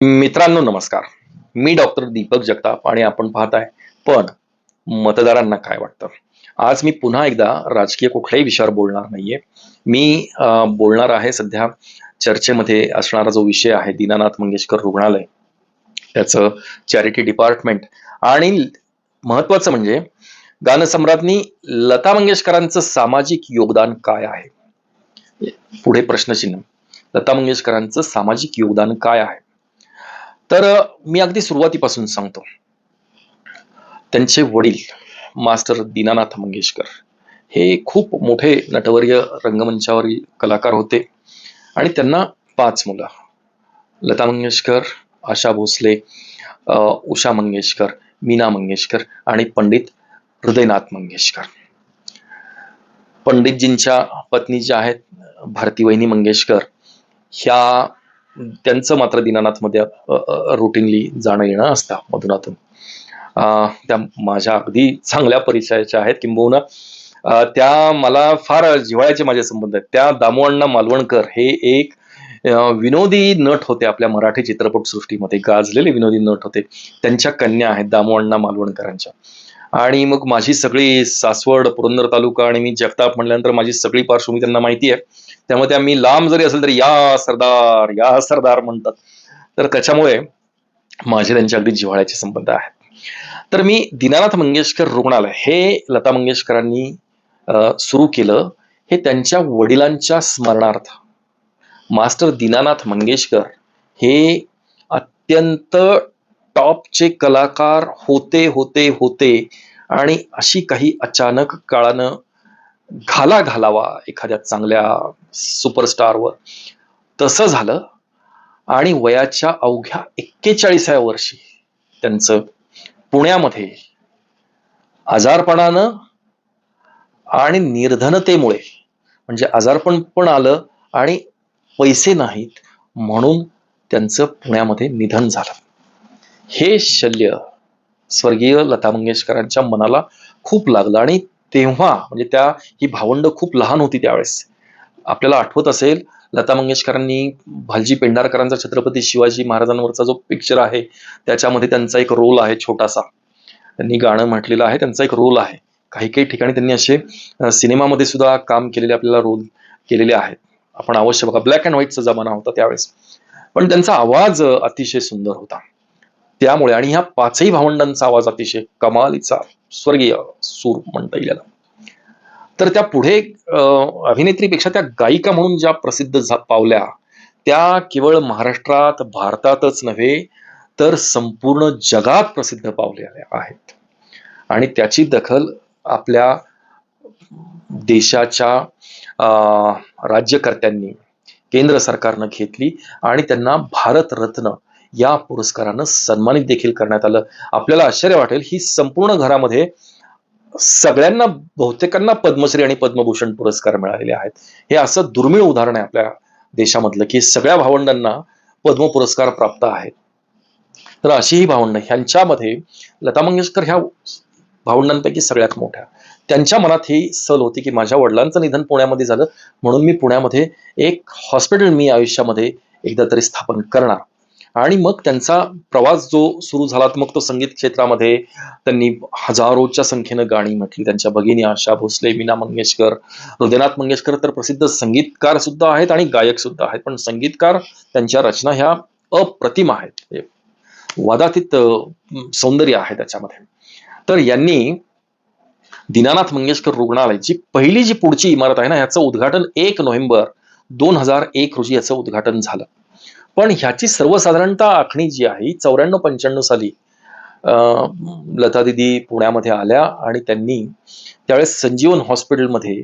मित्रांनो नमस्कार. मी डॉक्टर दीपक जगताप आणि आपण पाहताय पण मतदारांना काय वाटतं? आज मी पुन्हा एकदा राजकीय कुठल्याही विषयावर बोलणार नाहीये. मी बोलणार आहे सध्या चर्चेमध्ये असणारा जो विषय आहे दीनानाथ मंगेशकर रुग्णालय. त्याचं चॅरिटी डिपार्टमेंट आणि महत्वाचं म्हणजे गानसम्राज्ञी लता मंगेशकरांचं सामाजिक योगदान काय आहे? पुढे प्रश्नचिन्ह. लता मंगेशकरांचं सामाजिक योगदान काय आहे? तर मी अगदी सुरुवातीपासून सांगतो. त्यांचे वडील मास्टर दीनानाथ मंगेशकर हे खूप मोठे नटवर्य रंगमंचावरील कलाकार होते. आणि त्यांना पाच मुलं. लता मंगेशकर आशा भोसले उषा मंगेशकर मीना मंगेशकर आणि पंडित हृदयनाथ मंगेशकर. पंडितजींच्या पत्नी ज्या आहेत भारती वहिनी मंगेशकर ह्या त्यांचं मात्र दिनानाथमध्ये रुटीनली जाणं येणं असतं मधुनातून त्या माझ्या अगदी चांगल्या परिचयाच्या आहेत किंबहुना त्या मला फार जिव्हाळ्याचे माझे संबंध आहेत. त्या दामोअण्णा मालवणकर हे एक विनोदी नट होते आपल्या मराठी चित्रपटसृष्टीमध्ये गाजलेले विनोदी नट होते. त्यांच्या कन्या आहेत दामोअण्णा मालवणकरांच्या. आणि मग माझी सगळी सासवड पुरंदर तालुका आणि मी जगताप म्हणल्यानंतर माझी सगळी पार्श्वभूमी त्यांना माहिती आहे. त्यामुळे त्या मी लांब जरी असेल तरी या सरदार या सरदार म्हणतात. तर त्याच्यामुळे माझे त्यांचे अगदी जिव्हाळ्याचे संबंध आहेत. तर मी दीनानाथ मंगेशकर रुग्णालय हे लता मंगेशकरांनी सुरू केलं. हे त्यांच्या वडिलांच्या स्मरणार्थ. मास्टर दीनानाथ मंगेशकर हे अत्यंत टॉपचे कलाकार होते होते होते आणि अशी काही अचानक काळानं घाला घालावा एखाद्या चांगल्या सुपरस्टारवर तसं झालं आणि वयाच्या अवघ्या एक्केचाळीसाव्या वर्षी त्यांचं पुण्यामध्ये आजारपणानं आणि निर्धनतेमुळे म्हणजे आजारपण पण आलं आणि पैसे नाहीत म्हणून त्यांचं पुण्यामध्ये निधन झालं. हे शल्य स्वर्गीय लता मंगेशकरांच्या मनाला खूप लागलं आणि तेव्हा म्हणजे त्या ही भावंड खूप लहान होती त्यावेळेस. आपल्याला आठवत असेल लता मंगेशकरांनी भालजी पेंढारकरांचा छत्रपती शिवाजी महाराजांवरचा जो पिक्चर आहे त्याच्यामध्ये त्यांचा एक रोल आहे छोटासा. त्यांनी गाणं म्हटलेलं आहे त्यांचा एक रोल आहे. काही काही ठिकाणी त्यांनी असे सिनेमामध्ये सुद्धा काम केलेले आपल्याला रोल केलेले आहेत. आपण अवश्य बघा ब्लॅक अँड व्हाईटचा जमाना होता त्यावेळेस. पण त्यांचा आवाज अतिशय सुंदर होता. त्यामुळे आणि ह्या पाचही भावंडांचा आवाज अतिशय कमालीचा. स्वर्गीय सूर म्हणता येईल तर त्या पुढे अं, अभिनेत्रीपेक्षा त्या गायिका म्हणून ज्या प्रसिद्ध झा- पावल्या त्या केवळ महाराष्ट्रात भारतातच नव्हे तर संपूर्ण जगात प्रसिद्ध पावलेल्या आहेत. आणि त्याची दखल आपल्या देशाच्या अं, राज्यकर्त्यांनी केंद्र सरकारनं घेतली आणि त्यांना भारतरत्न या पुरस्कारानं सन्मानित देखील करण्यात आलं. आपल्याला आश्चर्य वाटेल ही संपूर्ण घरामध्ये सगळ्यांना बहुतेकांना पद्मश्री आणि पद्मभूषण पुरस्कार मिळालेले आहेत. हे असं दुर्मिळ उदाहरण आहे आपल्या देशामधलं की सगळ्या भावंडांना पद्म पुरस्कार प्राप्त आहेत. तर अशी ही भावंड ह्यांच्यामध्ये लता मंगेशकर ह्या भावंडांपैकी सगळ्यात मोठ्या. त्यांच्या मनात ही सल होती की माझ्या वडिलांचं निधन पुण्यामध्ये झालं म्हणून मी पुण्यामध्ये एक हॉस्पिटल मी आयुष्यामध्ये एकदा तरी स्थापन करणार. आणि मग त्यांचा प्रवास जो सुरू झाला मग तो संगीत क्षेत्रामध्ये त्यांनी हजारोच्या संख्येनं गाणी म्हटली. त्यांच्या भगिनी आशा भोसले मीना मंगेशकर हृदयनाथ मंगेशकर तर प्रसिद्ध संगीतकार सुद्धा आहेत आणि गायक सुद्धा आहेत. पण संगीतकार त्यांच्या रचना ह्या अप्रतिम आहेत. म्हणजे वादातीत सौंदर्य आहे त्याच्यामध्ये. तर यांनी दीनानाथ मंगेशकर रुग्णालयाची पहिली जी पुढची इमारत आहे ना याचं उद्घाटन एक नोव्हेंबर दोन हजार एक रोजी याचं उद्घाटन झालं. पण ह्याची सर्वसाधारणतः आखणी जी आहे चौऱ्याण्णव पंच्याण्णव साली लता दिदी पुण्यामध्ये आल्या आणि त्यांनी त्यावेळेस संजीवन हॉस्पिटलमध्ये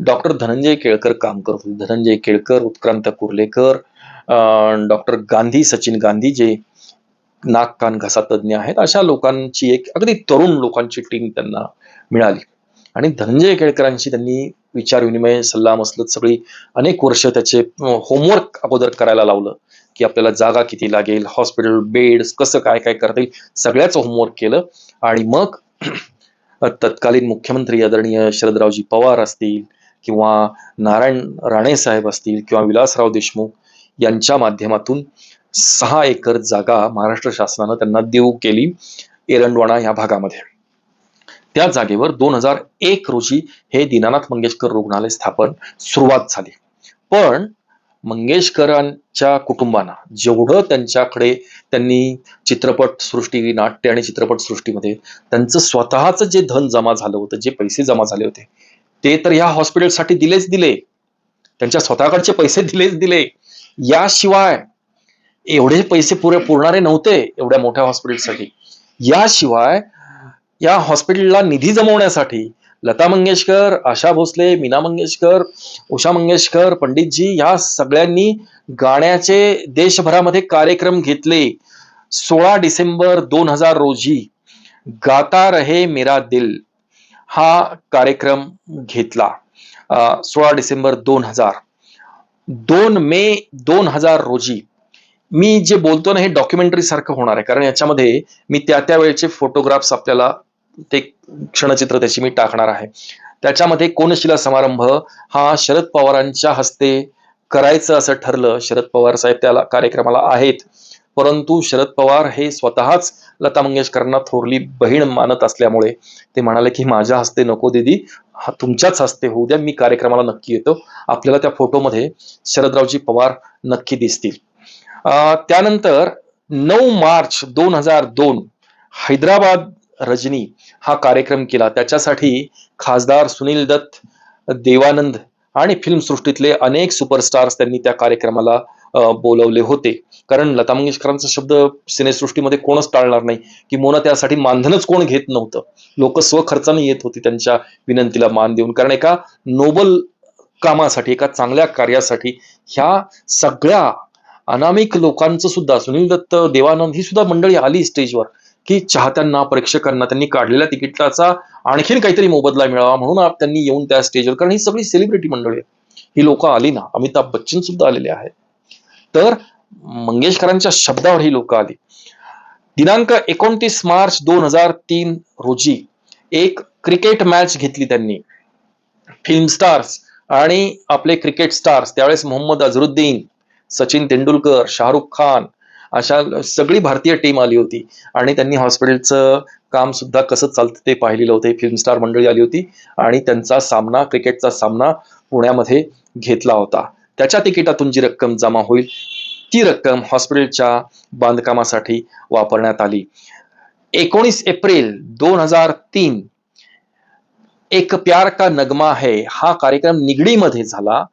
डॉक्टर धनंजय केळकर काम करत होते. धनंजय केळकर उत्क्रांत कुर्लेकर डॉक्टर गांधी सचिन गांधी जे नाक कान घसा तज्ज्ञ आहेत अशा लोकांची एक अगदी तरुण लोकांची टीम त्यांना मिळाली. आणि धनंजय केळकरांशी त्यांनी विचार विनिमय सल्ला मसलत सगळी अनेक वर्ष त्याचे होमवर्क अगोदर करायला लावलं की आपल्याला जागा किती लागेल हॉस्पिटल बेड्स कसं काय काय करता येईल सगळ्याच होमवर्क केलं. आणि मग तत्कालीन मुख्यमंत्री आदरणीय शरदरावजी पवार असतील किंवा नारायण राणे साहेब असतील किंवा विलासराव देशमुख यांच्या माध्यमातून सहा एकर जागा महाराष्ट्र शासनानं त्यांना देऊ केली एरंडवाणा या भागामध्ये. त्या जागेवर दोन हजार एक रोजी हे दीनानाथ मंगेशकर रुग्णालय स्थापन सुरुवात झाली. पण मंगेशकरांच्या कुटुंबांना जेवढं त्यांच्याकडे त्यांनी चित्रपट सृष्टी नाट्य आणि चित्रपट सृष्टीमध्ये त्यांचं स्वतःचं जे धन जमा झालं होतं जे पैसे जमा झाले होते ते तर या हॉस्पिटलसाठी दिलेच दिले. त्यांच्या स्वतःकडचे पैसे दिलेच दिले. याशिवाय एवढे पैसे पुरे पुरणारे नव्हते एवढ्या मोठ्या हॉस्पिटलसाठी. याशिवाय या हॉस्पिटलला निधी जमवण्यासाठी लता मंगेशकर आशा भोसले मीना मंगेशकर उषा मंगेशकर पंडितजी या सगळ्यांनी गाण्याचे देशभरामध्ये कार्यक्रम घेतले. सोळा डिसेंबर दोन हजार रोजी गाता रहे मेरा दिल हा कार्यक्रम घेतला. सोळा डिसेंबर दोन हजार. दोन मे दोन हजार रोजी मी जे बोलतो ना हे डॉक्युमेंटरी सारखं होणार आहे. कारण याच्यामध्ये मी त्या त्या वेळेचे फोटोग्राफ्स आपल्याला ते क्षणचित्र त्याची मी टाकणार आहे. त्याच्यामध्ये कोनशिला समारंभ हा शरद पवारांच्या हस्ते करायचं असं ठरलं. शरद पवार साहेब त्या कार्यक्रमाला आहेत. परंतु शरद पवार हे स्वतःच लता मंगेशकरांना थोरली बहीण मानत असल्यामुळे ते म्हणाले की माझ्या हस्ते नको दिदी हा तुमच्याच हस्ते होऊ द्या मी कार्यक्रमाला नक्की येतो. आपल्याला त्या फोटोमध्ये शरदरावजी पवार नक्की दिसतील. अं, त्यानंतर नऊ मार्च दोन हजार दोन हैदराबाद रजनी हा कार्यक्रम केला. त्याच्यासाठी खासदार सुनील दत्त देवानंद आणि फिल्मसृष्टीतले अनेक सुपरस्टार्स त्यांनी त्या कार्यक्रमाला बोलवले होते. कारण लता मंगेशकरांचा शब्द सिनेसृष्टीमध्ये कोणच टाळणार नाही की मोना त्यासाठी मानधनच कोण घेत नव्हतं. लोक स्वखर्चाने येत होती त्यांच्या विनंतीला मान देऊन. कारण एका नोबल कामासाठी एका चांगल्या कार्यासाठी ह्या सगळ्या अनामिक लोकांचं सुद्धा सुनील दत्त देवानंद ही सुद्धा मंडळी आली स्टेजवर की चाहत्यांना प्रेक्षकांना त्यांनी काढलेल्या तिकिटाचा आणखीन काहीतरी मोबदला मिळावा म्हणून त्यांनी येऊन त्या स्टेजवर कारण ही सगळी सेलिब्रिटी मंडळी ही लोक आली ना अमिताभ बच्चन सुद्धा आलेले आहेत. तर मंगेशकरांच्या शब्दावर ही लोक आली. दिनांक एकोणतीस मार्च दोन हजार तीन रोजी एक क्रिकेट मॅच घेतली त्यांनी. फिल्म स्टार्स आणि आपले क्रिकेट स्टार्स त्यावेळेस मोहम्मद अझरुद्दीन सचिन तेंडुलकर शाहरुख खान अशा सगळी भारतीय टीम आली होती. आणि त्यांनी हॉस्पिटलचं काम सुद्धा कसं चालतं ते पाहिलेलं होतं. फिल्म स्टार मंडळी आली होती आणि त्यांचा सामना क्रिकेटचा सामना पुण्यामध्ये घेतला होता. त्याच्या तिकिटातून जी रक्कम जमा होईल ती रक्कम हॉस्पिटलच्या बांधकामासाठी वापरण्यात आली. एकोणीस एप्रिल दोन हजार तीन एक प्यार का नगमा है हा कार्यक्रम निगडीमध्ये झाला.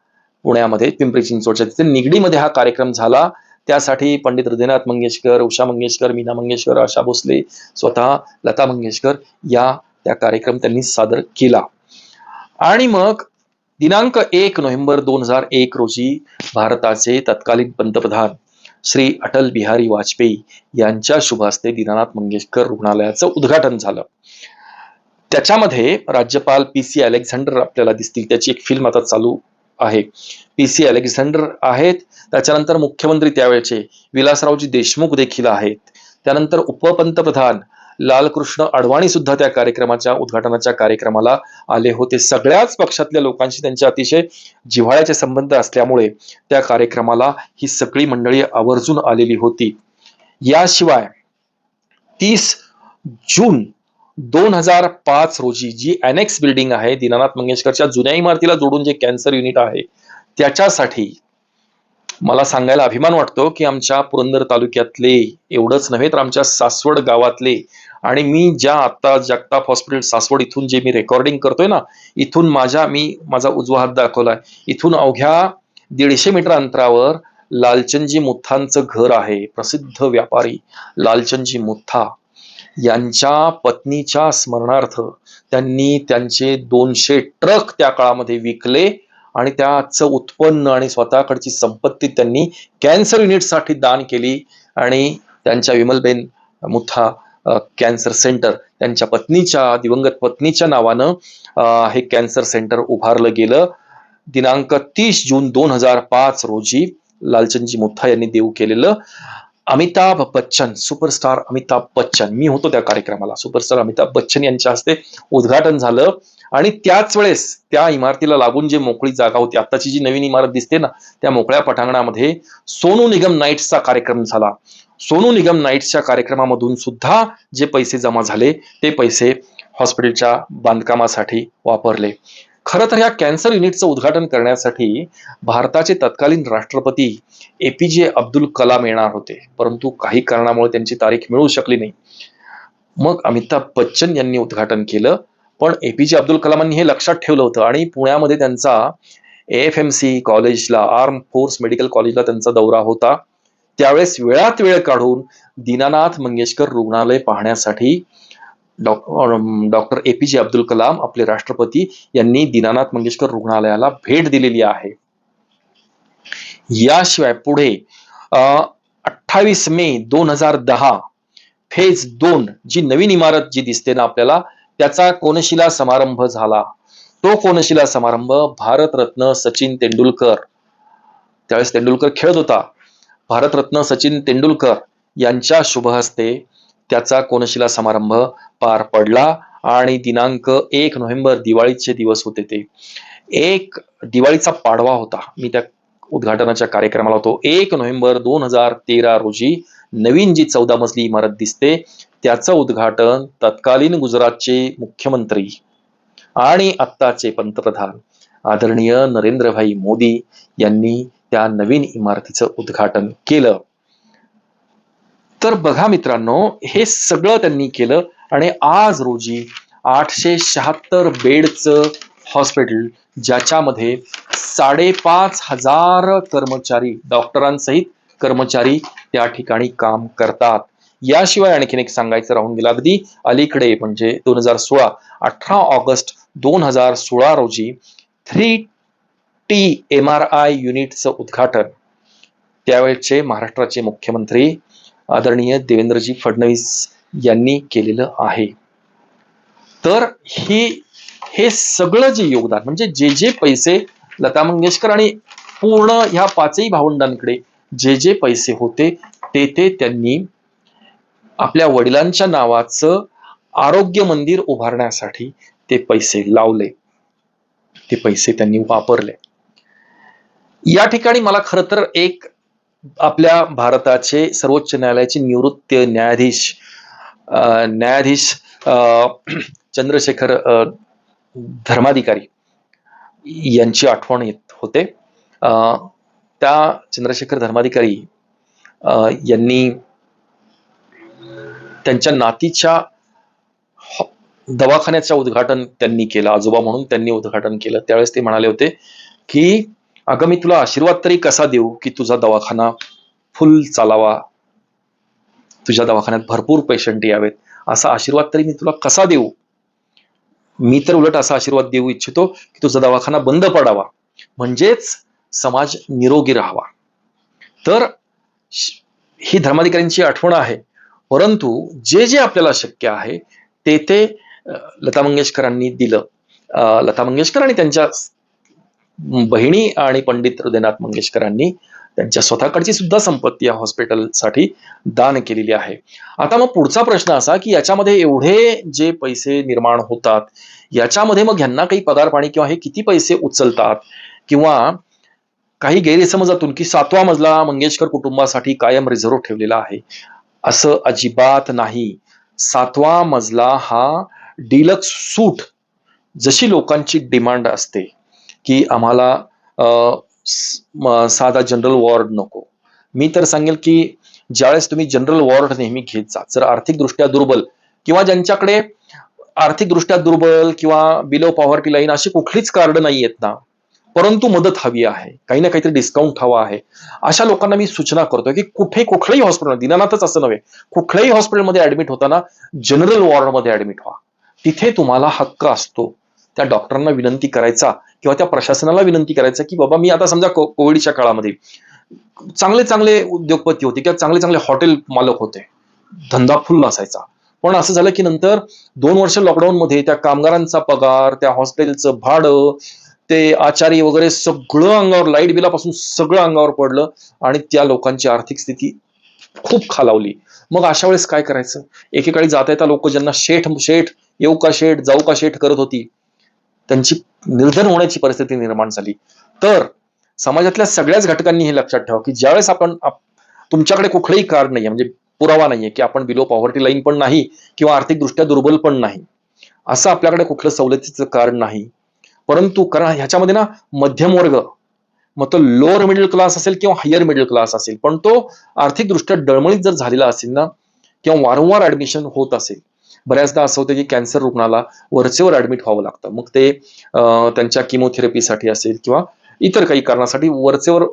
पुण्यामध्ये पिंपरी चिंचवडच्या तिथे निगडीमध्ये हा कार्यक्रम झाला. त्यासाठी पंडित हृदयनाथ मंगेशकर उषा मंगेशकर मीना मंगेशकर आशा भोसले स्वतः लता मंगेशकर या त्या कार्यक्रम त्यांनी सादर केला. आणि मग दिनांक एक नोव्हेंबर दोन हजार एक रोजी भारताचे तत्कालीन पंतप्रधान श्री अटल बिहारी वाजपेयी यांच्या शुभ हस्ते दीनानाथ मंगेशकर रुग्णालयाचं उद्घाटन झालं. त्याच्यामध्ये राज्यपाल पी सी अलेक्झांडर आपल्याला दिसतील त्याची एक फिल्म आता चालू आहे. पी सी अलेक्झांडर आहेत. त्याच्यानंतर मुख्यमंत्री त्यावेळचे विलासरावजी देशमुख देखील आहेत. त्यानंतर उपपंतप्रधान लालकृष्ण अडवाणी सुद्धा त्या कार्यक्रमाच्या उद्घाटनाच्या कार्यक्रमाला आले होते. सगळ्याच पक्षातल्या लोकांशी त्यांचे अतिशय जिव्हाळ्याचे संबंध असल्यामुळे त्या कार्यक्रमाला ही सगळी मंडळी आवर्जून आलेली होती. याशिवाय तीस जून दोन हजार पाच रोजी जी अनेक्स बिल्डिंग आहे दीनानाथ मंगेशकरच्या जुन्या इमारतीला जोडून जे कॅन्सर युनिट आहे त्याच्यासाठी मला सांगायला अभिमान वाटतो की आमच्या पुरंदर तालुक्यातले एवढंच नव्हे तर आमच्या सासवड गावातले आणि मी ज्या आता जगताप हॉस्पिटल सासवड इथून जे मी रेकॉर्डिंग करतोय ना इथून माझ्या मी माझा उजवा हात दाखवलाय. इथून अवघ्या दीडशे मीटर अंतरावर लालचंदजी मुथांचं घर आहे प्रसिद्ध व्यापारी लालचंदजी मुथा. यांच्या पत्नीच्या स्मरणार्थ त्यांनी त्यांचे दोनशे ट्रक त्या काळामध्ये विकले आणि त्याचं उत्पन्न आणि स्वतःकडची संपत्ती त्यांनी कॅन्सर युनिटसाठी दान केली. आणि त्यांच्या विमलबेन मुथा कॅन्सर सेंटर त्यांच्या पत्नीच्या दिवंगत पत्नीच्या नावानं हे कॅन्सर सेंटर उभारलं गेलं. दिनांक तीस जून दोन हजार पाच रोजी लालचंदजी मुथा यांनी देऊ केलेलं. अमिताभ बच्चन सुपरस्टार अमिताभ बच्चन. मी होतो त्या कार्यक्रमाला. सुपरस्टार अमिताभ बच्चन यांच्या हस्ते उद्घाटन झालं. आणि त्याच वेळेस त्या इमारतीला लागून जे मोकळी जागा होती आत्ताची जी नवीन इमारत दिसते ना त्या मोकळ्या पटांगणामध्ये सोनू निगम नाईट्सचा कार्यक्रम झाला. सोनू निगम नाईट्सच्या कार्यक्रमामधून सुद्धा जे पैसे जमा झाले ते पैसे हॉस्पिटलच्या बांधकामासाठी वापरले. खरं तर या कॅन्सर युनिटचं उद्घाटन करण्यासाठी भारताचे तत्कालीन राष्ट्रपती ए पी जे अब्दुल कलाम येणार होते. परंतु काही कारणामुळे त्यांची तारीख मिळू शकली नाही. मग अमिताभ बच्चन यांनी उद्घाटन केलं. पण ए पी जे अब्दुल कलामांनी हे लक्षात ठेवलं होतं आणि पुण्यामध्ये त्यांचा एफ एम सी कॉलेजला आर्म फोर्स मेडिकल कॉलेजला त्यांचा दौरा होता. त्यावेळेस वेळात वेळ काढून दीनानाथ मंगेशकर रुग्णालय पाहण्यासाठी डॉक्टर ए पी जे अब्दुल कलाम आपले राष्ट्रपती यांनी दीनानाथ मंगेशकर रुग्णालयाला भेट दिलेली आहे. याशिवाय पुढे अठ्ठावीस मे दोन हजार दहा फेज दोन जी नवीन इमारत जी दिसते ना आपल्याला त्याचा कोनशिला समारंभ झाला. तो कोनशिला समारंभ भारतरत्न सचिन तेंडुलकर त्यावेळेस तेंडुलकर खेळत होता. भारतरत्न सचिन तेंडुलकर यांच्या शुभ हस्ते त्याचा कोनशिला समारंभ पार पडला आणि दिनांक एक नोव्हेंबर दिवाळीचे दिवस होते ते. एक दिवाळीचा पाडवा होता. मी त्या उद्घाटनाच्या कार्यक्रमाला होतो. एक नोव्हेंबर दोन हजार तेरा रोजी नवीन जी चौदा मजली इमारत दिसते. त्याचं उद्घाटन तत्कालीन गुजरातचे मुख्यमंत्री आणि आत्ताचे पंतप्रधान आदरणीय नरेंद्रभाई मोदी यांनी त्या नवीन इमारतीचं उद्घाटन केलं. तर बघा मित्रांनो हे सगळं त्यांनी केलं. आणि आज रोजी आठशे शहात्तर बेडचं हॉस्पिटल ज्याच्यामध्ये साडेपाच हजार कर्मचारी डॉक्टरांसहित कर्मचारी त्या ठिकाणी काम करतात. याशिवाय आणखीन एक सांगायचं राहून गेलं. अगदी अलीकडे म्हणजे दोन हजार सोळा अठरा ऑगस्ट दोन हजार सोळा रोजी three T M R I युनिटचं उद्घाटन. त्यावेळेचे महाराष्ट्राचे मुख्यमंत्री आदरणीय देवेंद्रजी फडणवीस यांनी केलेलं आहे. तर ही हे सगळं जे योगदान म्हणजे जे जे पैसे लता मंगेशकर आणि पूर्ण ह्या पाचही भावंडांकडे जे जे पैसे होते ते ते त्यांनी आपल्या वडिलांच्या नावाचं आरोग्य मंदिर उभारण्यासाठी ते पैसे लावले. ते पैसे त्यांनी वापरले. या ठिकाणी मला खरं तर एक आपल्या भारताचे सर्वोच्च न्यायालयाचे निवृत्त न्यायाधीश न्यायाधीश चंद्रशेखर धर्माधिकारी यांची आठवण येत होते. त्या चंद्रशेखर धर्माधिकारी यांनी त्यांच्या नातीच्या दवाखान्याचं उद्घाटन त्यांनी केलं आजोबा म्हणून त्यांनी उद्घाटन केलं. त्यावेळेस ते म्हणाले होते की अगं मी तुला आशीर्वाद तरी कसा देऊ की तुझा दवाखाना फुल चालावा तुझ्या दवाखान्यात भरपूर पेशंट यावेत. असा आशीर्वाद तरी मी तुला कसा देऊ? मी तर उलट असा आशीर्वाद देऊ इच्छितो की तुझा दवाखाना बंद पडावा. म्हणजेच समाज निरोगी राहावा. तर ही धर्माधिकाऱ्यांची आठवण आहे. परंतु जे जे आपल्याला शक्य आहे ते ते लता मंगेशकरांनी दिलं. लता मंगेशकर आणि त्यांच्या बहिणी आणि पंडित हृदयनाथ मंगेशकरांनी त्यांच्या स्वतःकडची सुद्धा संपत्ती या हॉस्पिटलसाठी दान केलेली आहे. आता मग पुढचा प्रश्न असा की याच्यामध्ये एवढे जे पैसे निर्माण होतात याच्यामध्ये मग ह्यांना काही पगार पाणी किंवा हे किती पैसे उचलतात? किंवा काही गैरसमजातून की सातवा मजला मंगेशकर कुटुंबासाठी कायम रिझर्व ठेवलेला आहे. असं अजिबात नाही. सातवा मजला हा डिलक्स सूट जशी लोकांची डिमांड असते की आम्हाला साधा जनरल वॉर्ड नको. मी तर सांगेल की ज्यावेळेस तुम्ही जनरल वॉर्ड नेहमी घेत जा जर आर्थिकदृष्ट्या दुर्बल किंवा ज्यांच्याकडे आर्थिकदृष्ट्या दुर्बल किंवा बिलो पॉव्हर्टी लाईन अशी कुठलीच कार्ड नाही आहेत ना परंतु मदत हवी आहे काही ना काहीतरी डिस्काउंट हवा आहे अशा लोकांना मी सूचना करतोय की कुठे कुठल्याही हॉस्पिटल दिनानाथच असं नव्हे कुठल्याही हॉस्पिटलमध्ये ऍडमिट होताना जनरल वॉर्डमध्ये ऍडमिट व्हा. तिथे तुम्हाला हक्क असतो. त्या डॉक्टरांना विनंती करायचा किंवा त्या प्रशासनाला विनंती करायचं की बाबा मी आता समजा कोविडच्या काळामध्ये चांगले चांगले उद्योगपती होते किंवा चांगले चांगले हॉटेल मालक होते. धंदा फुल असायचा पण असं झालं की नंतर दोन वर्ष लॉकडाऊन मध्ये त्या कामगारांचा पगार त्या हॉस्टेलचं भाडं ते आचारी वगैरे सगळं अंगावर लाइट बिलापासून सगळं अंगावर पडलं आणि त्या लोकांची आर्थिक स्थिती खूप खालावली. मग अशा वेळेस काय करायचं? एकेकाळी जाता येता लोक ज्यांना शेठ शेठ येऊ का शेठ जाऊ का शेठ करत होती त्यांची निर्धन होण्याची परिस्थिती निर्माण झाली. तर समाजातल्या सगळ्याच घटकांनी हे लक्षात ठेवा की ज्यावेळेस आपण तुमच्याकडे कुठलंही कारण नाहीये म्हणजे पुरावा नाहीये की आपण बिलो पॉवर्टी लाईन पण नाही किंवा आर्थिकदृष्ट्या दुर्बल पण नाही असं आपल्याकडे कुठलं सवलतीचं कारण नाही. परंतु कारण ह्याच्यामध्ये ना मध्यम वर्ग मग तो लोअर मिडल क्लास असेल किंवा हायर मिडल क्लास असेल पण तो आर्थिकदृष्ट्या डळमळीत जर झालेला असेल ना किंवा वारंवार ऍडमिशन होत असेल बऱ्याचदा असं होतं की कॅन्सर रुग्णाला वरचेवर ऍडमिट व्हावं लागतं. मग ते त्यांच्या किमोथेरपीसाठी असेल किंवा इतर काही कारणासाठी वरचेवर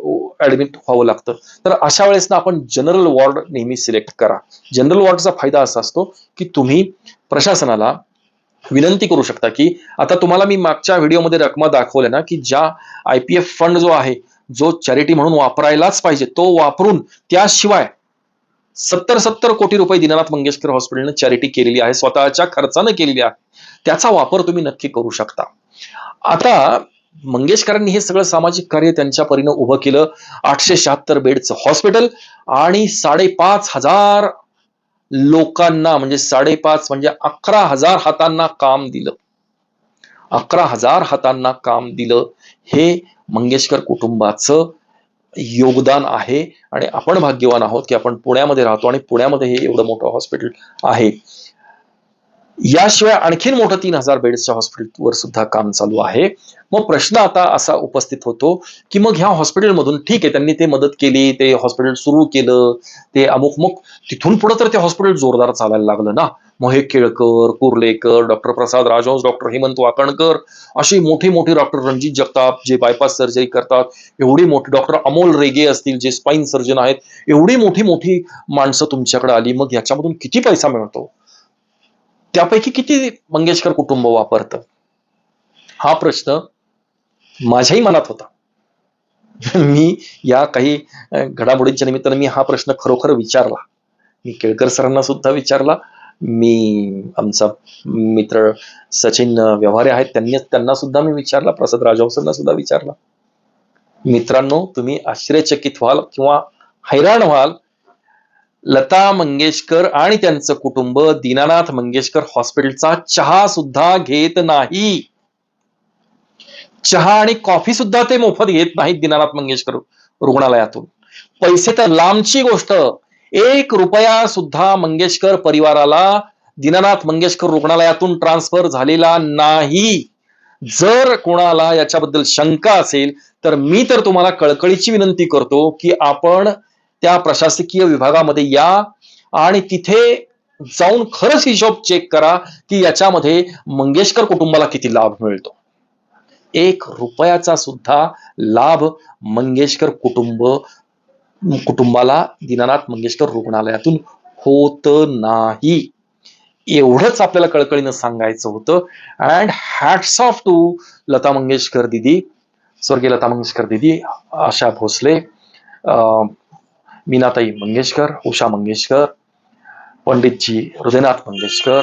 ऍडमिट व्हावं लागतं. तर अशा वेळेस ना आपण जनरल वॉर्ड नेहमी सिलेक्ट करा. जनरल वॉर्डचा फायदा असा असतो की तुम्ही प्रशासनाला विनंती करू शकता की आता तुम्हाला मी मागच्या व्हिडिओमध्ये रकमा दाखवल्या ना की ज्या आय पी एफ फंड जो आहे जो चॅरिटी म्हणून वापरायलाच पाहिजे तो वापरून त्याशिवाय सत्तर सत्तर कोटी रुपये दिनानाथ मंगेशकर हॉस्पिटलने चॅरिटी केलेली आहे. स्वतःच्या खर्चानं केलेली आहे. त्याचा वापर तुम्ही नक्की करू शकता. आता मंगेशकरांनी हे सगळं सामाजिक कार्य त्यांच्या परीनं उभं केलं. आठशे शहात्तर बेडचं हॉस्पिटल आणि साडेपाच हजार लोकांना म्हणजे साडेपाच म्हणजे अकरा हजार हातांना काम दिलं. अकरा हजार हातांना काम दिलं हे मंगेशकर कुटुंबाचं योगदान आहे आणि आपण भाग्यवान आहोत की आपण पुण्यामध्ये राहतो आणि पुण्यामध्ये हे एवढं मोठं हॉस्पिटल आहे. याशिवाय आणखीन मोठं तीन हजार बेड्सच्या हॉस्पिटलवर सुद्धा काम चालू आहे. मग प्रश्न आता असा उपस्थित होतो की मग ह्या हॉस्पिटलमधून ठीक आहे त्यांनी ते मदत केली ते हॉस्पिटल सुरू केलं ते अमुक मग तिथून पुढे तर ते हॉस्पिटल जोरदार चालायला लागलं ना? महेक केळकर कुर्लेकर डॉक्टर प्रसाद राजहंस डॉक्टर हेमंत वाकणकर अशी मोठे मोठे डॉक्टर रणजित जगताप जे बायपास सर्जरी करतात एवढी मोठी डॉक्टर अमोल रेगे असतील जे स्पाईन सर्जन आहेत एवढी मोठी मोठी माणसं तुमच्याकडे आली मग याच्यामधून किती पैसा मिळतो? त्यापैकी किती मंगेशकर कुटुंब वापरतं? हा प्रश्न माझ्याही मनात होता. मी या काही घडामोडींच्या निमित्ताने मी हा प्रश्न खरोखर विचारला. मी केळकर सरांना सुद्धा विचारला. मी आमचा मित्र सचिन व्यवहारे आहेत. त्यांनी त्यांना सुद्धा मी विचारला प्रसाद राजवंसांना सुद्धा विचारला. मित्रांनो तुम्ही आश्चर्यचकित व्हाल किंवा हैराण व्हाल लता मंगेशकर आणि त्यांचं कुटुंब दीनानाथ मंगेशकर हॉस्पिटलचा चहा सुद्धा घेत नाही. चहा आणि कॉफी सुद्धा ते मोफत घेत नाहीत दीनानाथ मंगेशकर रुग्णालयातून. पैसे तर लांबची गोष्ट. एक रुपया सुद्धा मंगेशकर परिवाराला दीनानाथ मंगेशकर रुग्णालयातून ट्रान्सफर झालेला नाही. जर कोणाला याच्याबद्दल शंका असेल तर मी तर तुम्हाला कळकळीची विनंती करतो की आपण त्या प्रशासकीय विभागामध्ये या आणि तिथे जाऊन खरंच हिशोब चेक करा की याच्यामध्ये मंगेशकर कुटुंबाला किती लाभ मिळतो. एक रुपयाचा सुद्धा लाभ मंगेशकर कुटुंब कुटुंबाला दीनानाथ मंगेशकर रुग्णालयातून होत नाही. एवढंच आपल्याला कळकळीनं सांगायचं होतं. And hats off to Lata Mangeshkar didi स्वर्गीय लता मंगेशकर दिदी आशा भोसले मीनाताई मंगेशकर उषा मंगेशकर पंडितजी हृदयनाथ मंगेशकर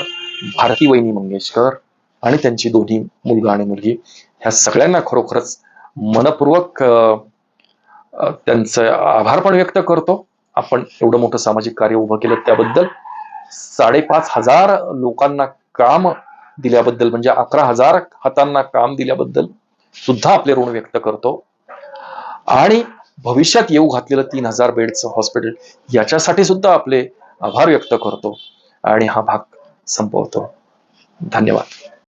भारती वहिनी मंगेशकर आणि त्यांची दोन्ही मुलगा आणि मुलगी. ह्या सगळ्यांना खरोखरच मनपूर्वक त्यांचं आभार पण व्यक्त करतो. आपण एवढं मोठं सामाजिक कार्य उभं केलं त्याबद्दल. साडेपाच हजार लोकांना काम दिल्याबद्दल म्हणजे अकरा हजार हातांना काम दिल्याबद्दल सुद्धा आपले ऋण व्यक्त करतो. आणि भविष्यात येऊ घातलेलं तीन हजार बेडचं हॉस्पिटल याच्यासाठी सुद्धा आपले आभार व्यक्त करतो. आणि हा भाग संपवतो. धन्यवाद.